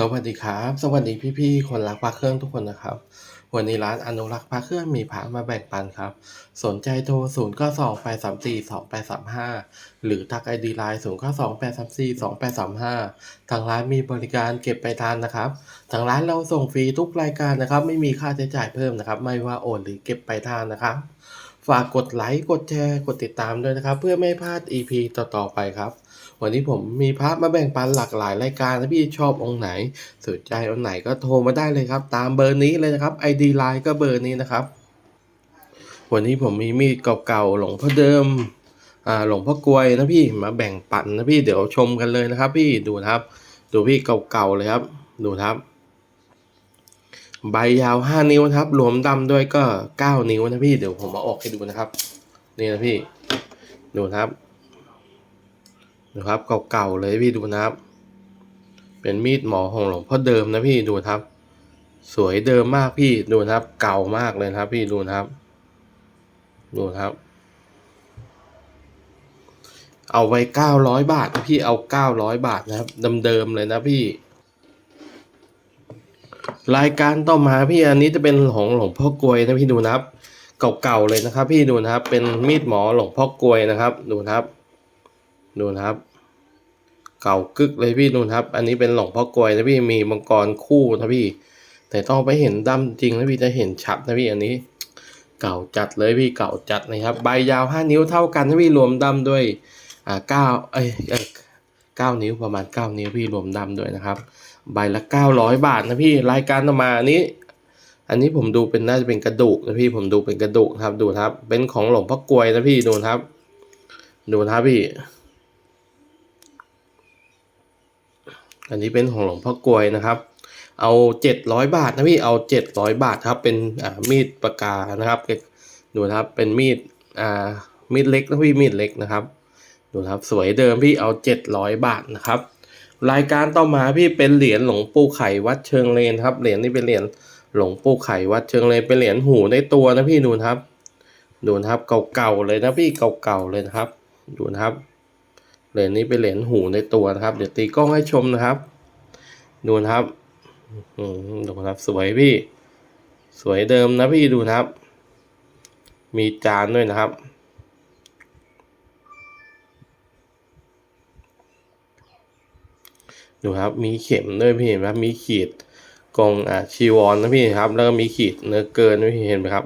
สวัสดีครับ สวัสดีพี่ๆคนรักพระเครื่องทุกคนนะครับ วันนี้ร้านอนุรักษ์พระเครื่องมีพระมาแบ่งปันครับ สนใจโทร0 9 2 8 3 4 2 8 3 5หรือทักไอดีไลน์0 9 2 8 3 4 2 8 3 5ทางร้านมีบริการเก็บไปทานนะครับทางร้านเราส่งฟรีทุกรายการนะครับ ไม่มีค่าใช้จ่ายเพิ่มนะครับ ไม่ว่าโอนหรือเก็บไปทานนะครับ ฝากกดไลค์กดแชร์กดติดตามด้วยนะครับ เพื่อไม่พลาด EP ต่อๆไปครับ วันนี้ผมมีพระมาแบ่งปันหลากหลายรายการถ้าพี่ชอบองค์ไหนสนใจองค์ไหนก็โทรมาได้เลยครับ ตามเบอร์นี้เลยนะครับ ID Line ก็เบอร์นี้นะครับ วันนี้ผมมีมีดเก่าๆหลวงพ่อเดิมอ่าหลวงพ่อกลวยนะพี่มาแบ่งปันนะพี่เดี๋ยวชมกันเลยนะครับ พี่ดูนะครับ ดูพี่เก่าๆเลยครับ ดูครับ ใบยาว 5 นิ้วนะครับรวมดำด้วยก็ 9 นิ้วนะพี่เดี๋ยวผมมาออกให้ดูนะครับ นี่นะพี่ ดูครับ นะครับเก่าๆเลยพี่ดูนะครับ เป็นมีดหมอของหลวงพ่อเดิมนะพี่ดูนะครับ สวยเดิมมากพี่ดูนะครับ เก่ามากเลยครับพี่ดูนะครับ ดูนะครับ เอาไว้เก้าร้อยบาทพี่เอาเก้าร้อยบาทนะครับเดิมๆเลยนะพี่ รายการต่อมาพี่อันนี้จะเป็นของหลวงพ่อกลวยนะพี่ดูนะครับ เก่าๆเลยนะครับ พี่ดูนะครับ เป็นมีดหมอหลวงพ่อกลวยนะครับ ดูนะครับ ดูนะครับ เก่ากึกเลยพี่ดูนะครับ อันนี้เป็นหลงพ่อกลวยนะพี่มีมังกรคู่นะพี่ แต่ต้องไปเห็นดำจริงนะพี่จะเห็นชัดนะพี่อันนี้ เก่าจัดเลยพี่เก่าจัดนะครับ ใบยาวห้านิ้วเท่ากันนะพี่รวมดำด้วยอ่าเก้าเอ้ยเก้านิ้วประมาณเก้านิ้วพี่รวมดำด้วยนะครับ ใบละเก้าร้อยบาทนะพี่รายการต่อมาอันนี้อันนี้ผมดูเป็นน่าจะเป็นกระดูกนะพี่ผมดูเป็นกระดูกครับดูนะครับ เป็นของหลวงพ่อกลวยนะพี่ดูนะครับ ดูนะครับพี่ อันนี้เป็นของหลวงพ่อกลวยนะครับ เอาเจ็ดร้อยบาทนะพี่เอาเจ็ดร้อยบาทครับเป็นมีดปากกานะครับ ดูนะครับเป็นมีดอ่ามีดเล็กนะพี่มีดเล็กนะครับ ดูนะครับสวยเดิมพี่เอาเจ็ดร้อยบาทนะครับ รายการต่อมาพี่เป็นเหรียญหลวงปู่ไข่วัดเชิงเลนครับเหรียญนี้เป็นเหรียญหลวงปู่ไข่วัดเชิงเลนเป็นเหรียญหูในตัวนะพี่ดูนะครับ ดูนะครับเก่าๆเลยนะพี่เก่าๆเลยนะครับ ดูนะครับ เหรียญนี้เป็นเหรียญหูในตัวนะครับ เดี๋ยวตีกล้องให้ชมนะครับ ดูนะครับอืมดูนะครับสวยพี่ สวยเดิมนะพี่ดูนะครับ มีจานด้วยนะครับ ดูครับมีเข็มด้วยพี่เห็นไหมครับมีขีดกองอ่าชีวรนนะพี่ครับ แล้วก็มีขีดเนื้อเกินด้วยพี่เห็นไหมครับ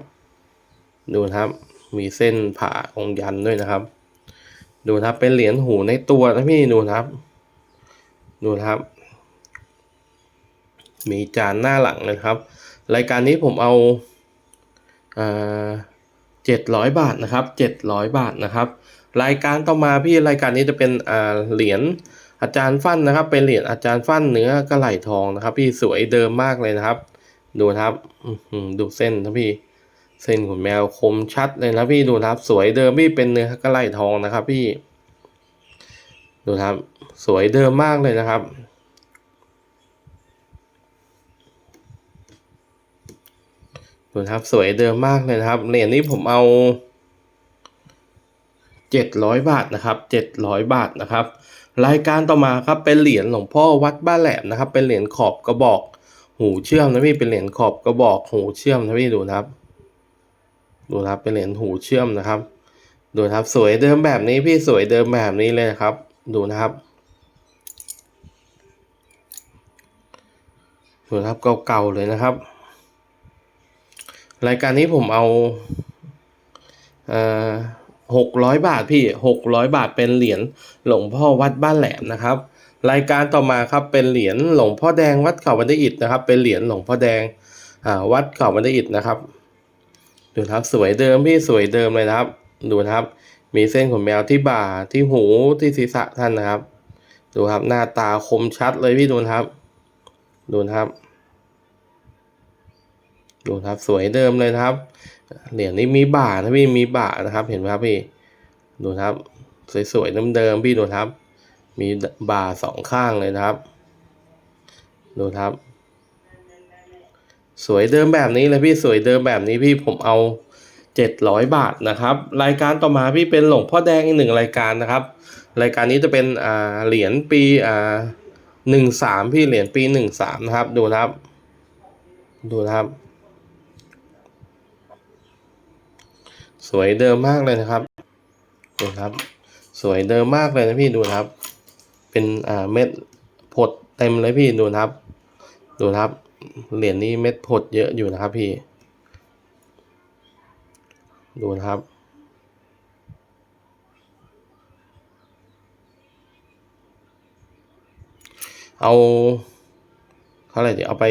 ดูนะครับ มีเส้นผ่าองยันด้วยนะครับ ดูครับเป็นเหรียญหูในตัวนะพี่ดูครับ ดูครับ มีจานหน้าหลังนะครับ รายการนี้ผมเอาเจ็ดร้อยบาทนะครับเจ็ดร้อยบาทนะครับ รายการต่อมาพี่รายการนี้จะเป็นเหรียญอาจารย์ฟั่นนะครับ เป็นเหรียญอาจารย์ฟั่นเนื้อกระไหลทองนะครับ พี่สวยเดิมมากเลยนะครับ ดูครับดูเส้นนะพี่ เส้นขนแมวคมชัดเลยนะพี่ดูนะครับ สวยเดิมพี่เป็นเนื้อกระไหลทองนะครับพี่ ดูนะครับ สวยเดิมมากเลยนะครับ ดูนะครับสวยเดิมมากเลยนะครับเหรียญนี้ผมเอาเจ็ดร้อยบาทนะครับเจ็ดร้อยบาทนะครับ รายการต่อมาครับเป็นเหรียญหลวงพ่อวัดบ้านแหลมนะครับ เป็นเหรียญขอบกระบอก หูเชื่อมนะพี่เป็นเหรียญขอบกระบอกหูเชื่อมนะพี่ดูนะครับ ดูนะครับเป็นเหรียญหูเชื่อมนะครับ ดูนะครับสวยเดิมแบบนี้พี่สวยเดิมแบบนี้เลยครับ ดูนะครับดูนะครับเก่าๆเลยนะครับ รายการนี้ผมเอาเอ่อหกร้อยบาทพี่หกร้อยบาทเป็นเหรียญหลวงพ่อวัดบ้านแหลมนะครับ รายการต่อมาครับเป็นเหรียญหลวงพ่อแดงวัดเขาบันไดอิฐนะครับ เป็นเหรียญหลวงพ่อแดงอ่าวัดเขาบันไดอิฐนะครับ ดูนะครับสวยเดิมพี่สวยเดิมเลยนะครับ ดูนะครับ มีเส้นขนแมวที่บ่าที่หูที่ศีรษะท่านนะครับ ดูครับหน้าตาคมชัดเลยพี่ดูนะครับ ดูนะครับ ดูครับสวยเดิมเลยครับเหรียญนี้มีบ่านะพี่มีบ่านะครับ เห็นไหมครับพี่ ดูนะครับ สวยๆเดิมๆพี่ดูครับ มีบ่าสองข้างเลยนะครับ ดูครับ สวยเดิมแบบนี้เลยพี่สวยเดิมแบบนี้พี่ผมเอาเจ็ดร้อยบาทนะครับ รายการต่อมาพี่เป็นหลวงพ่อแดงอีกหนึ่งรายการนะครับ รายการนี้จะเป็นอ่าเหรียญปีอ่าหนึ่งสามพี่เหรียญปีหนึ่งสามนะครับ ดูนะครับ ดูนะครับ สวยเดิมมากเลยนะครับดูครับ สวยเดิมมากเลยนะพี่ดูนะครับ เป็นอ่าเม็ดผดเต็มเลยพี่ดูนะครับ ดูนะครับ เหรียญนี้เม็ดผดเยอะอยู่นะครับพี่ ดูนะครับ เอาเท่าไหร่ดีเอาไป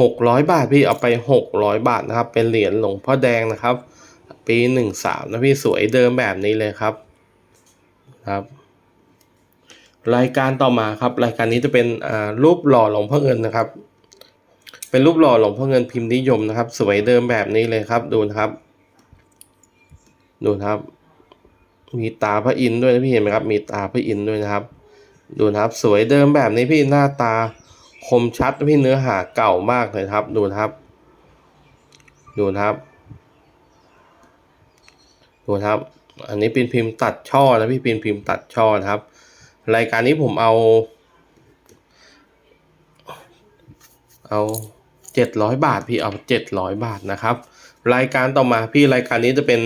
หกร้อยบาทพี่เอาไปหกร้อยบาทนะครับ เป็นเหรียญหลวงพ่อแดงนะครับ ปีหนึ่งสามนะพี่สวยเดิมแบบนี้เลยครับครับ รายการต่อมาครับ รายการนี้จะเป็นอ่ารูปหล่อหลวงพ่อเงินนะครับ เป็นรูปหล่อหลวงพ่อเงินพิมพ์นิยมนะครับ สวยเดิมแบบนี้เลยครับ ดูนะครับ ดูนะครับ มีตาพระอินทร์ด้วยนะพี่เห็นไหมครับ มีตาพระอินทร์ด้วยนะครับ ดูนะครับ สวยเดิมแบบนี้พี่หน้าตาคมชัดพี่เนื้อหาเก่ามากเลยครับ ดูนะครับ ดูนะครับ ดูนะครับ อันนี้เป็นพิมพ์ตัดช่อนะพี่เป็นพิมพ์ตัดช่อนะครับ รายการนี้ผมเอา เอา เจ็ดร้อยบาทพี่เอาเจ็ดร้อยบาทนะครับ รายการต่อมาพี่รายการนี้จะเป็น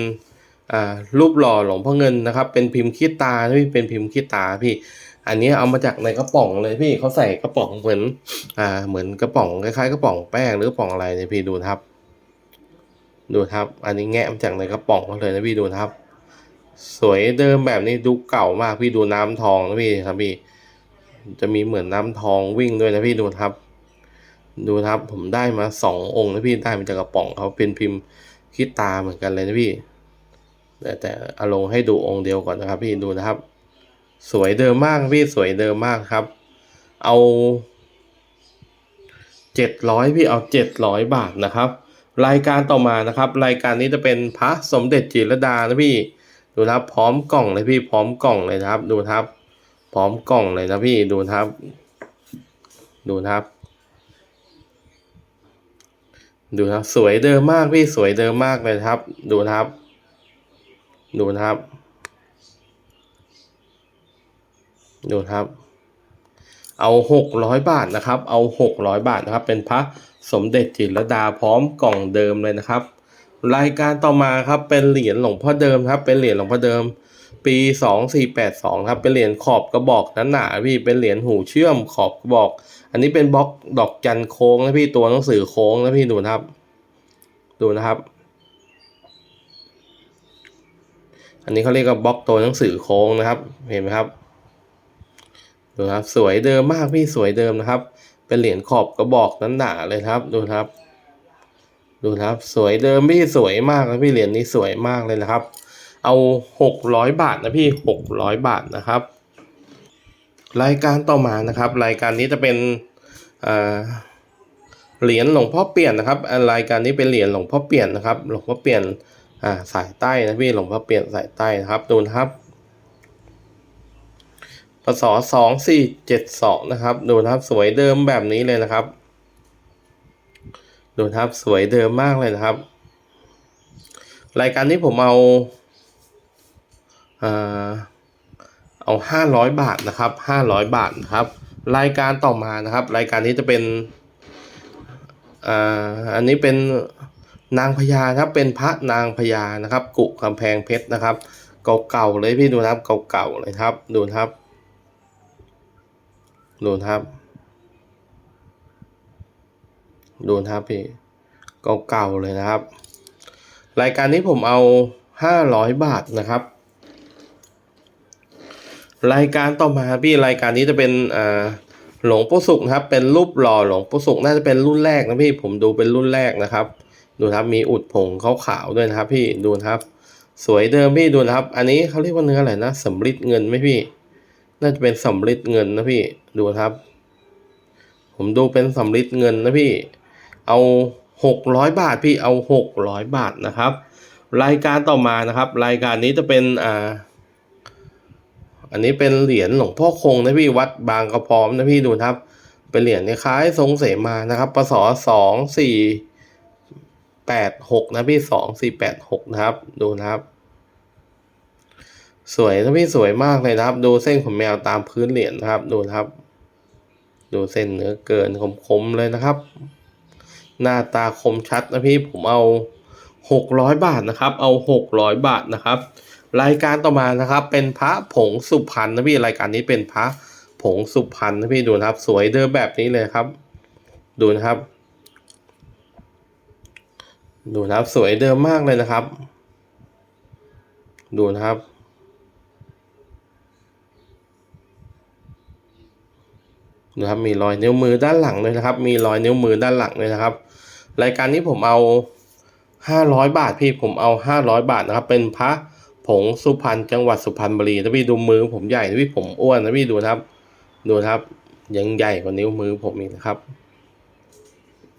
รูปหล่อหลวงพ่อเงินนะครับ เป็นพิมพ์ขี้ตาพี่เป็นพิมพ์ขี้ตาพี่ อันนี้เอามาจากในกระป๋องเลยพี่เขาใส่กระป๋องเหมือนอ่าเหมือนกระป๋องคล้ายๆกระป๋องแป้งหรือกระป๋องอะไรเนี่ยพี่ดูครับ ดูครับ อันนี้แงะมาจากในกระป๋องมาเลยนะพี่ดูครับ สวยเดิมแบบนี้ดูเก่ามากพี่ดูน้ำทองนะพี่ครับพี่ จะมีเหมือนน้ำทองวิ่งด้วยนะพี่ดูครับ ดูครับผมได้มาสององค์นะพี่ได้มาจากกระป๋องเขาเป็นพิมพ์คิดตาเหมือนกันเลยนะพี่ แต่แต่อาลงให้ดูองค์เดียวก่อนนะครับ พี่ดูนะครับ สวยเดิมมากพี่สวยเดิมมากครับ เอาเจ็ดร้อยพี่เอาเจ็ดร้อยบาทนะครับ รายการต่อมานะครับ รายการนี้จะเป็นพระสมเด็จจิรดานะพี่ ดูนะครับพร้อมกล่องเลยพี่พร้อมกล่องเลยนะครับ ดูครับ พร้อมกล่องเลยนะพี่ดูครับ ดูครับ ดูนะครับ สวยเดิมมากพี่สวยเดิมมากเลยครับ ดูนะครับ ดูนะครับ ดูนะครับ เอาหกร้อยบาทนะครับ เอาหกร้อยบาทนะครับ เป็นพระสมเด็จจิตรดาพร้อมกล่องเดิมเลยนะครับ รายการต่อมาครับเป็นเหรียญหลวงพ่อเดิมครับ เป็นเหรียญหลวงพ่อเดิม ปีสองสี่แปดสองครับ เป็นเหรียญขอบกระบอกนั่นหนาพี่ เป็นเหรียญหูเชื่อมขอบกระบอก อันนี้เป็นบล็อกดอกจันโค้งนะพี่ ตัวหนังสือโค้งนะพี่ดูนะครับ ดูนะครับ อันนี้เขาเรียกว่าบล็อกตัวหนังสือโค้งนะครับ เห็นไหมครับ ดูนะครับ สวยเดิมมากพี่ สวยเดิมนะครับ เป็นเหรียญขอบกระบอกนั้นหนาเลยครับ ดูนะครับ ดูนะครับ สวยเดิมพี่ สวยมากนะพี่ เหรียญนี้สวยมากเลยนะครับ เอาหกร้อยบาทนะพี่หกร้อยบาทนะครับ รายการต่อมานะครับ รายการนี้จะเป็นเหรียญหลวงพ่อเปลี่ยนนะครับ รายการนี้เป็นเหรียญหลวงพ่อเปลี่ยนนะครับ หลวงพ่อเปลี่ยนาสายใต้นะพี่ หลวงพ่อเปลี่ยนสายใต้นะครับ ดูนะครับพศสองสี่เจ็ดสองนะครับ ดูนะครับสวยเดิมแบบนี้เลยนะครับ ดูนะครับสวยเดิมมากเลยนะครับ รายการนี้ผมเอา เอาห้าร้อยบาทนะครับห้าร้อยบาทนะครับ รายการต่อมานะครับ รายการนี้จะเป็นอ่าอันนี้เป็นนางพญาครับเป็นพระนางพญานะครับ กุกำแพงเพชรนะครับ เก่าๆเลยพี่ดูนะครับเก่าๆเลยครับ ดูครับ ดูครับดูนะครับพี่เก่าๆเลยนะครับ รายการนี้ผมเอาห้าร้อยบาทนะครับ รายการต่อมาพี่รายการนี้จะเป็นอ่าหลวงปู่สุขนะครับ เป็นรูปหล่อหลวงปู่สุขน่าจะเป็นรุ่นแรกนะพี่ผมดูเป็นรุ่นแรกนะครับ ดูครับมีอุดผงขาวๆด้วยนะครับ พี่ดูครับ สวยเดิมพี่ดูนะครับ อันนี้เขาเรียกว่าเนื้ออะไรนะสำริดเงินไหมพี่ น่าจะเป็นสำริดเงินนะพี่ดูครับ ผมดูเป็นสำริดเงินนะพี่ เอาหกร้อยบาทพี่เอาหกร้อยบาทนะครับ รายการต่อมานะครับ รายการนี้จะเป็นอ่า อันนี้เป็นเหรียญหลวงพ่อคงนะพี่วัดบางกระพร้อมนะพี่ดูนะครับ เป็นเหรียญคล้ายทรงเสมานะครับปศสองสี่แปดหกนะพี่สองสี่แปดหกนะครับ ดูนะครับ สวยนะพี่สวยมากเลยนะครับ ดูเส้นขนแมวตามพื้นเหรียญนะครับ ดูนะครับ ดูเส้นเนื้อเกินคมๆเลยนะครับ หน้าตาคมชัดนะพี่ผมเอาหกร้อยบาทนะครับ เอาหกร้อยบาทนะครับ รายการต่อมานะครับ เป็นพระผงสุพรรณนะพี่รายการนี้เป็นพระผงสุพรรณนะพี่ดูนะครับ สวยเดิมแบบนี้เลยครับ ดูนะครับ ดูนะครับสวยเดิมมากเลยนะครับ ดูนะครับนะครับมีรอยนิ้วมือด้านหลังเลยนะครับ มีรอยนิ้วมือด้านหลังเลยนะครับ รายการนี้ผมเอาห้าร้อยบาทพี่ผมเอาห้าร้อยบาทนะครับ เป็นพระ ผงสุพรรณจังหวัดสุพรรณบุรีนะพี่ดูมือผมใหญ่นะพี่ผมอ้วนนะพี่ดูนะครับ ดูนะครับ ยังใหญ่กว่านิ้วมือผมอีกนะครับ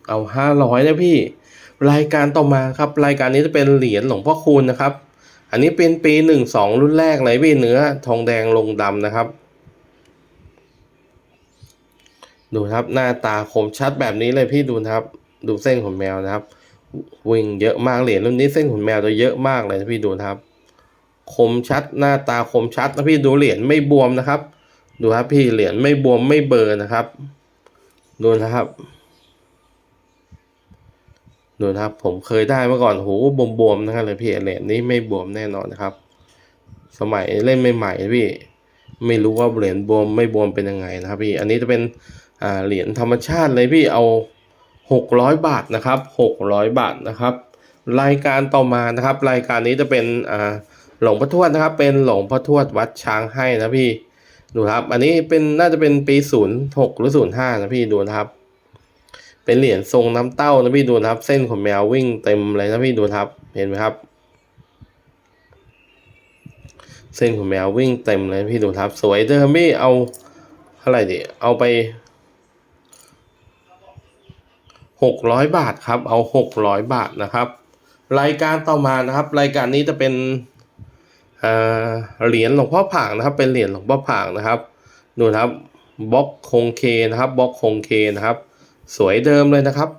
เอาห้าร้อยนะพี่ รายการต่อมาครับ รายการนี้จะเป็นเหรียญหลวงพ่อคูณนะครับ อันนี้เป็นปีหนึ่งสองรุ่นแรกเลยพี่เนื้อ ทองแดงลงดำนะครับ ดูนะครับหน้าตาคมชัดแบบนี้เลยพี่ดูนะครับ ดูเส้นขนแมวนะครับ วิ่งเยอะมากเหรียญรุ่นนี้เส้นขนแมวจะเยอะมากเลยนพี่ดูนะครับ คมชัดหน้าตาคมชัดนะพี่ดูเหรียญไม่บวมนะครับ ดูครับพี่เหรียญไม่บวมไม่เบอร์นะครับ ดูนะครับ ดูนะครับ ผมเคยได้เมื่อก่อนโหบวมๆนะครับเลยพี่เหรียญนี้ไม่บวมแน่นอนนะครับ สมัยเล่นใหม่ๆพี่ ไม่รู้ว่าเหรียญบวมไม่บวมเป็นยังไงนะครับ พี่อันนี้จะเป็นอ่าเหรียญธรรมชาติเลยพี่เอาหกร้อยบาทนะครับหกร้อยบาทนะครับ รายการต่อมานะครับ รายการนี้จะเป็นอ่า หลวงพ่อทวดนะครับ เป็นหลวงพ่อทวดวัดช้างให้นะพี่ดูครับ อันนี้เป็นน่าจะเป็นปีศูนย์หกหรือศูนย์ห้านะพี่ดูนะครับ เป็นเหรียญทรงน้ำเต้านะพี่ดูนะครับ เส้นขนแมววิ่งเต็มเลยนะพี่ดูนะครับ เห็นไหมครับ เส้นขนแมววิ่งเต็มเลยพี่ดูครับ สวยเดิมพี่เอาเท่าไหร่ดิเอาไปหกร้อยบาทครับ เอาหกร้อยบาทนะครับ รายการต่อมานะครับ รายการนี้จะเป็น เหรียญหลวงพ่อผางนะครับ เป็นเหรียญหลวงพ่อผางนะครับ ดูนะครับบล็อกคงเคนะครับบล็อกคงเคนะครับ สวยเดิมเลยนะครับ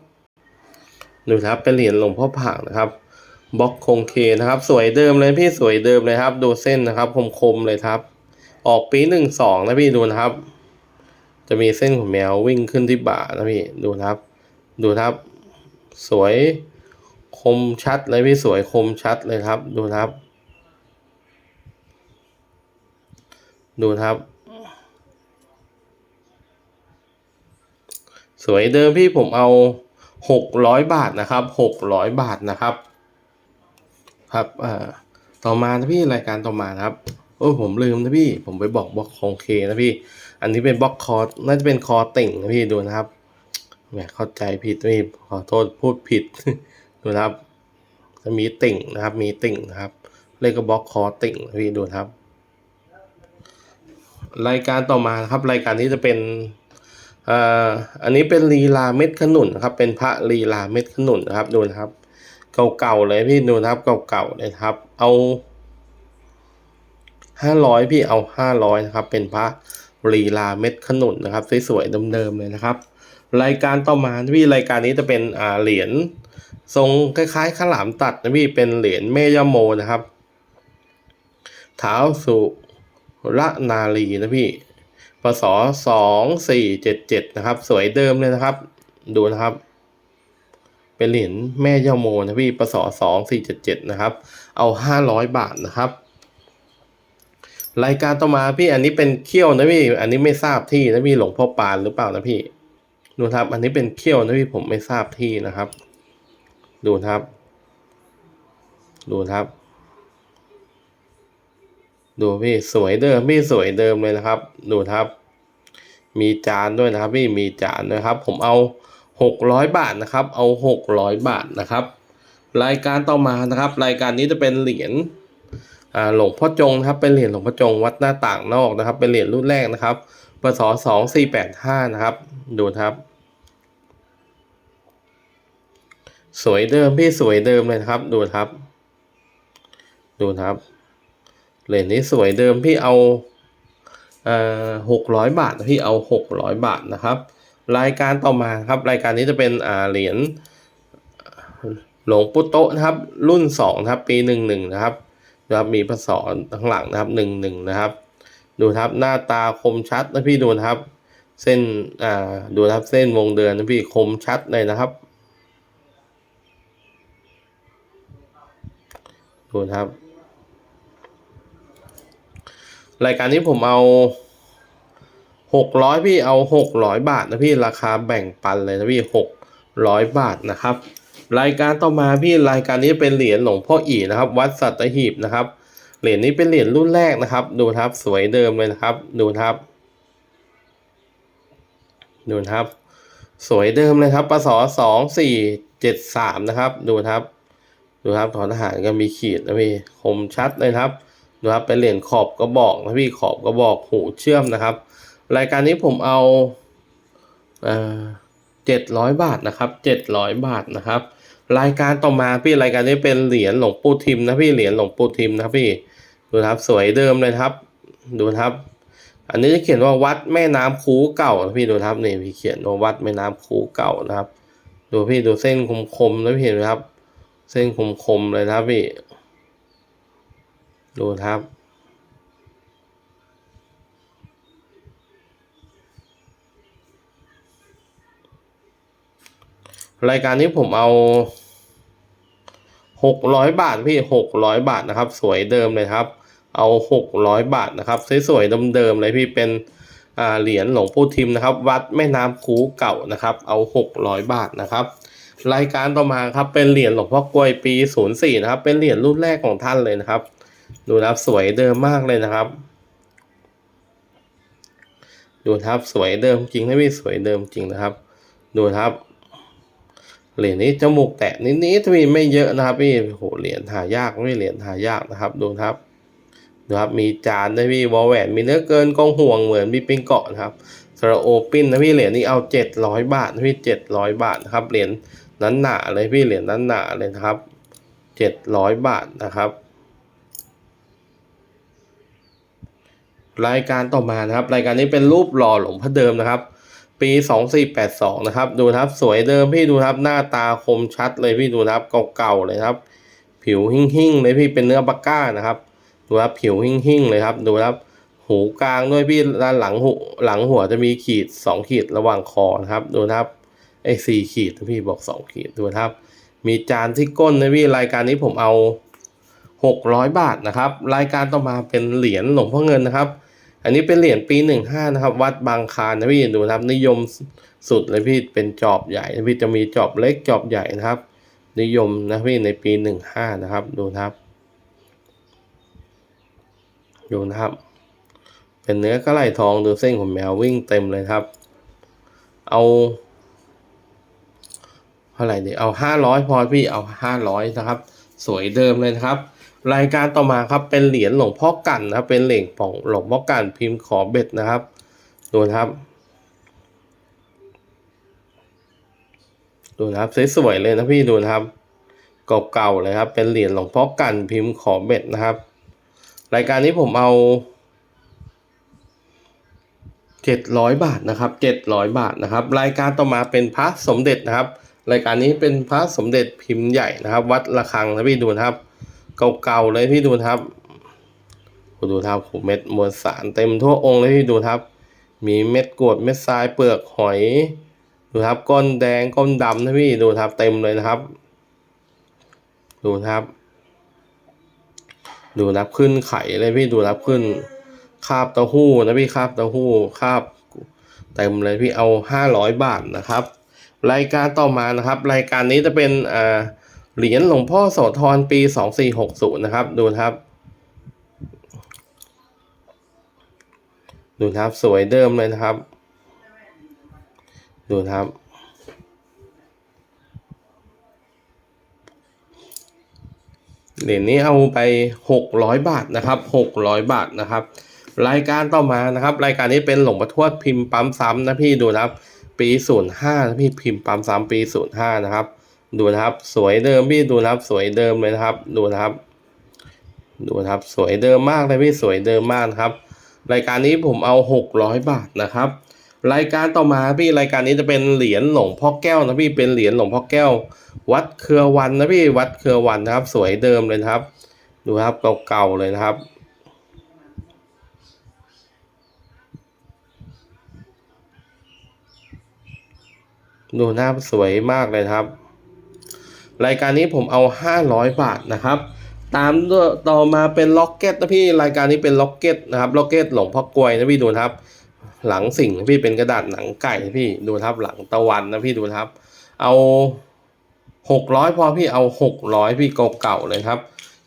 ดูนะครับเป็นเหรียญหลวงพ่อผางนะครับบล็อกคงเคนะครับ สวยเดิมเลยพี่สวยเดิมเลยครับ ดูเส้นนะครับคมๆเลยครับ ออกปีหนึ่งสองนะพี่ดูนะครับ จะมีเส้นของแมววิ่งขึ้นที่บ่านะพี่ดูนะครับ ดูนะครับ สวยคมชัดเลยพี่สวยคมชัดเลยครับ ดูนะครับ ดูครับ สวยเดิมพี่ผมเอาหกร้อยบาทนะครับหกร้อยบาทนะครับ ครับเอ่อต่อมานะพี่รายการต่อมานะครับโอ้ผมลืมนะพี่ผมไปบอกบล็อกของเคนะพี่ อันนี้เป็นบล็อกคอร์น่าจะเป็นคอติ่งนะพี่ดูนะครับแหมเข้าใจผิดพี่ขอโทษพูดผิดดูนะครับ จะมีติ่งนะครับ มีติ่งนะครับ เลขก็บล็อกคอติ่งพี่ดูนะครับ รายการต่อมาครับ รายการนี้จะเป็นอ่าอันนี้เป็นลีลาเม็ดขนุนครับ เป็นพระลีลาเม็ดขนุนนะครับดูนะครับ เก่าๆเลยพี่ดูนะครับเก่าๆเลยครับ เอาห้าร้อยพี่เอาห้าร้อยนะครับ เป็นพระลีลาเม็ดขนุนนะครับ สวยๆเดิมๆเลยนะครับ รายการต่อมาพี่รายการนี้จะเป็นอ่าเหรียญทรงคล้ายๆข้าหลามตัดนะพี่เป็นเหรียญแม่ย่าโมนะครับเท้าสุ ระนาลีนะพี่พศสองสี่เจ็ดเจ็ดนะครับ สวยเดิมเลยนะครับ ดูนะครับ เป็นเหรียญแม่ย่าโมนะพี่ปศสองสี่เจ็ดเจ็ดนะครับ เอาห้าร้อยบาทนะครับ รายการต่อมาพี่อันนี้เป็นเขี้ยวนะพี่ อันนี้ไม่ทราบที่นะพี่หลวงพ่อปานหรือเปล่านะพี่ ดูครับ อันนี้เป็นเขี้ยวนะพี่ผมไม่ทราบที่นะครับ ดูครับ ดูครับ ดูพี่สวยเดิมพี่สวยเดิมเลยนะครับ ดูครับ มีจานด้วยนะครับ พี่มีจานด้วยครับ ผมเอาหกร้อยบาทนะครับ เอาหกร้อยบาทนะครับ รายการต่อมานะครับ รายการนี้จะเป็นเหรียญหลวงพ่อจงนะครับ เป็นเหรียญหลวงพ่อจงวัดหน้าต่างนอกนะครับ เป็นเหรียญรุ่นแรกนะครับปศสองสี่แปดห้านะครับ ดูครับ สวยเดิมพี่สวยเดิมเลยครับ ดูครับ ดูครับ เหรียญนี้สวยเดิมพี่เอาหกร้อยบาทพี่เอาหกร้อยบาทนะครับ รายการต่อมาครับรายการนี้จะเป็นเหรียญหลวงปู่โตะนะครับ รุ่นสองนะครับปีหนึ่งหนึ่งนะครับนะครับมีพศข้างหลังนะครับหนึ่งหนึ่งนะครับ ดูครับหน้าตาคมชัดนะพี่ดูนะครับ เส้นอ่าดูครับเส้นวงเดือนนะพี่คมชัดเลยนะครับดูครับ รายการนี้ผมเอาหกร้อยพี่เอาหกร้อยบาทนะพี่ราคาแบ่งปันเลยนะพี่หกร้อยบาทนะครับ รายการต่อมาพี่รายการนี้เป็นเหรียญหลวงพ่ออีนะครับ วัดสัตหีบนะครับ เหรียญนี้เป็นเหรียญรุ่นแรกนะครับ ดูครับสวยเดิมเลยนะครับ ดูครับดูครับ สวยเดิมเลยครับปศสองสี่เจ็ดสามนะครับ ดูครับ ดูครับถอนทหารก็มีขีดนะพี่คมชัดเลยครับ ดูครับเป็นเหรียญขอบกระบอกนะพี่ขอบกระบอกหูเชื่อมนะครับ รายการนี้ผมเอาเจ็ดร้อยบาทนะครับเจ็ดร้อยบาทนะครับ รายการต่อมาพี่รายการนี้เป็นเหรียญหลวงปู่ทิมนะพี่เหรียญหลวงปู่ทิมนะพี่ดูครับสวยเดิมเลยครับ ดูครับ อันนี้จะเขียนว่าวัดแม่น้ำคูเก่านะพี่ดูครับนี่พี่เขียนว่าวัดแม่น้ำคูเก่านะครับ ดูพี่ดูเส้นคมๆนะพี่เห็นไหมครับ เส้นคมๆเลยนะครับพี่ ดูครับ รายการนี้ผมเอาหกร้อยบาทพี่หกร้อยบาทนะครับ สวยเดิมเลยครับ เอาหกร้อยบาทนะครับสวยๆเดิมๆเลยพี่เป็นเหรียญหลวงปู่ทิมนะครับ วัดแม่น้ำคูเก่านะครับ เอาหกร้อยบาทนะครับ รายการต่อมาครับเป็นเหรียญหลวงพ่อกลวยปี04นะครับ เป็นเหรียญรุ่นแรกของท่านเลยนะครับ ดูนะครับสวยเดิมมากเลยนะครับ ดูนะครับสวยเดิมจริงนะพี่สวยเดิมจริงนะครับ ดูนะครับเหรียญนี้จมูกแตะนิดๆถ้ามีไม่เยอะนะครับพี่โหเหรียญหายากไม่เหรียญหายากนะครับ ดูครับดูครับมีจานด้วยพี่วอลแวนมีเนื้อเกินกองห่วงเหมือนมีปิงเกาะนะครับสระโอปินนะพี่เหรียญนี้เอาเจ็ดร้อยบาทนะพี่เจ็ดร้อยบาทนะครับเหรียญนั้นหนาเลยพี่เหรียญนั้นหนาเลยนะครับเจ็ดร้อยบาทนะครับ รายการต่อมานะครับ รายการนี้เป็นรูปหล่อหลวงพ่อเดิมนะครับ ปีสองสี่แปดสองนะครับ ดูครับสวยเดิมพี่ดูครับหน้าตาคมชัดเลยพี่ดูครับเก่าๆเลยครับ ผิวหิ่งๆเลยพี่เป็นเนื้อปากก้านะครับ ดูครับผิวหิ่งๆเลยครับ ดูครับ หูกลางด้วยพี่ด้านหลังหูหลังหัวจะมีขีดสองขีดระหว่างคอนะครับ ดูครับไอ้สี่ขีดพี่บอกสองขีดดูครับ มีจานที่ก้นนะพี่รายการนี้ผมเอาหกร้อยบาทนะครับ รายการต่อมาเป็นเหรียญหลวงพ่อเงินนะครับ อันนี้เป็นเหรียญปีหนึ่งห้านะครับ วัดบางคานนะพี่ดูนะครับ นิยมสุดเลยพี่เป็นจอบใหญ่นะพี่จะมีจอบเล็กจอบใหญ่นะครับ นิยมนะพี่ในปีหนึ่งห้านะครับดูนะครับดูนะครับ เป็นเนื้อกระไหลทองดูเส้นของแมววิ่งเต็มเลยครับ เอาเท่าไหร่ดีเอาห้าร้อยพอพี่เอาห้าร้อยนะครับ สวยเดิมเลยนะครับ รายการต่อมาครับเป็นเหรียญหลวงพ่อกันนะครับ เป็นเหรียญของหลวงพ่อกันพิมพ์ขอเบ็ดนะครับดูนะครับดูนะครับสวยๆเลยนะพี่ดูนะครับเก่าๆเลยครับ เป็นเหรียญหลวงพ่อกันพิมพ์ขอเบ็ดนะครับ รายการนี้ผมเอาเจ็ดร้อยบาทนะครับเจ็ดร้อยบาทนะครับ รายการต่อมาเป็นพระสมเด็จนะครับ รายการนี้เป็นพระสมเด็จพิมพ์ใหญ่นะครับ วัดระฆังนะพี่ดูนะครับ เก่าๆเลยพี่ดูนะครับดูนะครับเม็ดมวลสารเต็มทั่วองค์เลยพี่ดูนะครับ มีเม็ดกรวดเม็ดทรายเปลือกหอย ดูครับก้นแดงก้นดำนะพี่ดูครับเต็มเลยนะครับ ดูนะครับ ดูนับขึ้นไข่เลยพี่ดูนับขึ้นคาบเต้าหู้นะพี่คาบเต้าหู้คาบเต็มเลยพี่เอาห้าร้อยบาทนะครับ รายการต่อมานะครับ รายการนี้จะเป็นอ่า เหรียญหลวงพ่อโสธรปีสองสี่หกศูนย์นะครับ ดูนะครับ ดูนะครับสวยเดิมเลยนะครับ ดูนะครับ เหรียญนี้เอาไปหกร้อยบาทนะครับหกร้อยบาทนะครับ รายการต่อมานะครับ รายการนี้เป็นหลวงพ่อทวดพิมพ์ปั๊มซ้ำนะพี่ดูนะครับ ปีศูนย์ห้านะพี่พิมพ์ปั๊มซ้ำปีศูนย์ห้านะครับ ดูนะครับสวยเดิมพี่ดูนะครับสวยเดิมเลยนะครับ ดูนะครับ ดูนะครับสวยเดิมมากเลยพี่สวยเดิมมากครับ รายการนี้ผมเอาหกร้อยบาทนะครับ รายการต่อมาพี่รายการนี้จะเป็นเหรียญหลวงพ่อแก้วนะพี่เป็นเหรียญหลวงพ่อแก้ว วัดเครือวันนะพี่วัดเครือวันนะครับ สวยเดิมเลยครับ ดูครับเก่าๆเลยนะครับดูหน้าสวยมากเลยครับ รายการนี้ผมเอา 500 บาทนะครับ ตามต่อมาเป็นล็อกเก็ตนะพี่รายการนี้เป็นล็อกเก็ตนะครับล็อกเก็ตหลงพ่อกลวยนะพี่ดูนะครับ หลังสิ่งนะพี่เป็นกระดาษหนังไก่นะพี่ดูครับหลังตะวันนะพี่ดูครับ เอา 600 พอพี่เอา 600 พี่เก่าๆเลยครับ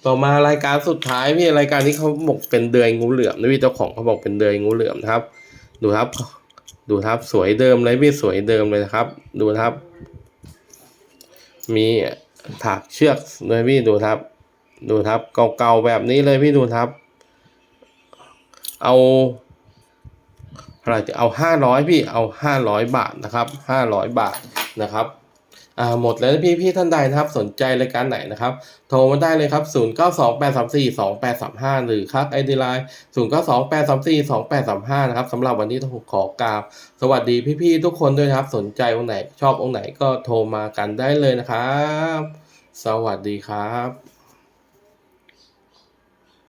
ต่อมารายการสุดท้ายพี่รายการนี้เขาบอกเป็นเดือยงูเหลือมนะพี่เจ้าของเขาบอกเป็นเดือยงูเหลือมนะครับ ดูครับ ดูครับสวยเดิมเลยพี่สวยเดิมเลยนะครับ ดูครับ มีถักเชือกเลยพี่ดูครับ ดูครับเก่าๆแบบนี้เลยพี่ดูครับ เอาอะไรจะเอาห้าร้อยพี่เอาห้าร้อยบาทนะครับห้าร้อยบาทนะครับ อ่าหมดแล้วพี่พี่ท่านใดนะครับสนใจรายการไหนนะครับ โทรมาได้เลยครับ 0 9 2 8 3 4 2 8 3 5 หรือคับไอดีไลน์0 9 2 8 3 4 2 8 3 5 นะครับสำหรับวันนี้ต้องขอกราบ สวัสดีพี่ๆทุกคนด้วยนะครับสนใจองค์ไหน ชอบองค์ไหนก็โทรมากันได้เลยนะครับ สวัสดีครับ